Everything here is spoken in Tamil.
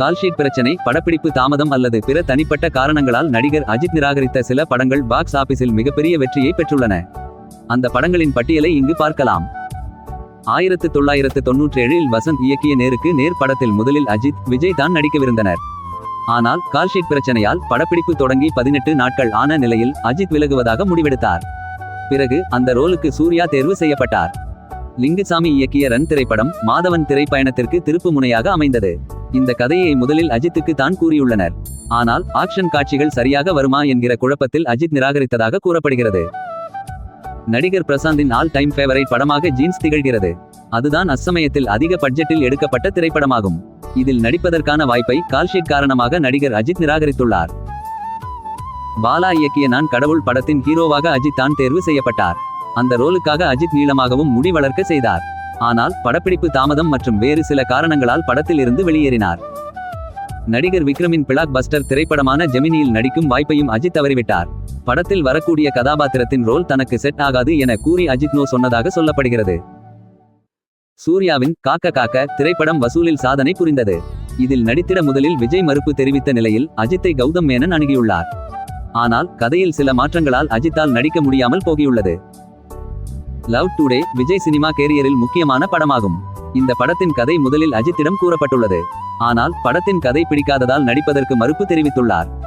கால்ஷீட் பிரச்சனை படப்பிடிப்பு தாமதம் அல்லது பிற தனிப்பட்ட காரணங்களால் நடிகர் அஜித் நிராகரித்த சில படங்கள் பாக்ஸ் ஆபீஸில் மிகப்பெரிய வெற்றியை பெற்றுள்ளன. அந்த படங்களின் பட்டியலை இங்கு பார்க்கலாம். ஆயிரத்து தொள்ளாயிரத்து தொன்னூற்றி ஏழில் வசந்த் இயக்கிய நேருக்கு நேர் படத்தில் முதலில் அஜித் விஜய் தான் நடிக்கவிருந்தனர். ஆனால் கால்ஷீட் பிரச்சனையால் படப்பிடிப்பு தொடங்கி பதினெட்டு நாட்கள் ஆன நிலையில் அஜித் விலகுவதாக முடிவெடுத்தார். பிறகு அந்த ரோலுக்கு சூர்யா தேர்வு செய்யப்பட்டார். லிங்குசாமி இயக்கிய ரன் திரைப்படம் மாதவன் திரைப்பயணத்திற்கு திருப்பு முனையாக அமைந்தது. இந்த கதையை முதலில் அஜித்துக்கு தான் கூறியுள்ளனர். ஆனால் ஆக்ஷன் காட்சிகள் சரியாக வருமா என்கிற குழப்பத்தில் அஜித் நிராகரித்ததாக கூறப்படுகிறது. நடிகர் பிரசாந்தின் ஆல் டைம் ஃபேவரைட் படமாக ஜீன்ஸ் திகழ்கிறது. அதுதான் அச்சமயத்தில் அதிக பட்ஜெட்டில் எடுக்கப்பட்ட திரைப்படமாகும். இதில் நடிப்பதற்கான வாய்ப்பை கால்ஷீட் காரணமாக நடிகர் அஜித் நிராகரித்துள்ளார். பாலா இயக்கிய நான் கடவுள் படத்தின் ஹீரோவாக அஜித் தான் தேர்வு செய்யப்பட்டார். அந்த ரோலுக்காக அஜித் நீளமாகவும் முடி வளர்க்க செய்தார். ஆனால் படப்பிடிப்பு தாமதம் மற்றும் வேறு சில காரணங்களால் படத்தில் இருந்து வெளியேறினார். நடிகர் விக்ரமின் பிளாக் பஸ்டர் திரைப்படமான ஜெமினியில் நடிக்கும் வாய்ப்பையும் அஜித் தவறிவிட்டார். படத்தில் வரக்கூடிய கதாபாத்திரத்தின் ரோல் தனக்கு செட் ஆகாது என கூறி அஜித் நோ சொன்னதாக சொல்லப்படுகிறது. சூர்யாவின் காக்க காக்க திரைப்படம் வசூலில் சாதனை புரிந்தது. இதில் நடித்திட முதலில் விஜய் மறுப்பு தெரிவித்த நிலையில் அஜித்தை கௌதம் மேனன் அணுகியுள்ளார். ஆனால் கதையில் சில மாற்றங்களால் அஜித்தால் நடிக்க முடியாமல் போகியுள்ளது. லவ் டுடே விஜய் சினிமா கேரியரில் முக்கியமான படமாகும். இந்த படத்தின் கதை முதலில் அஜித்திடம் கூறப்பட்டுள்ளது. ஆனால் படத்தின் கதை பிடிக்காததால் நடிப்பதற்கு மறுப்பு தெரிவித்துள்ளார்.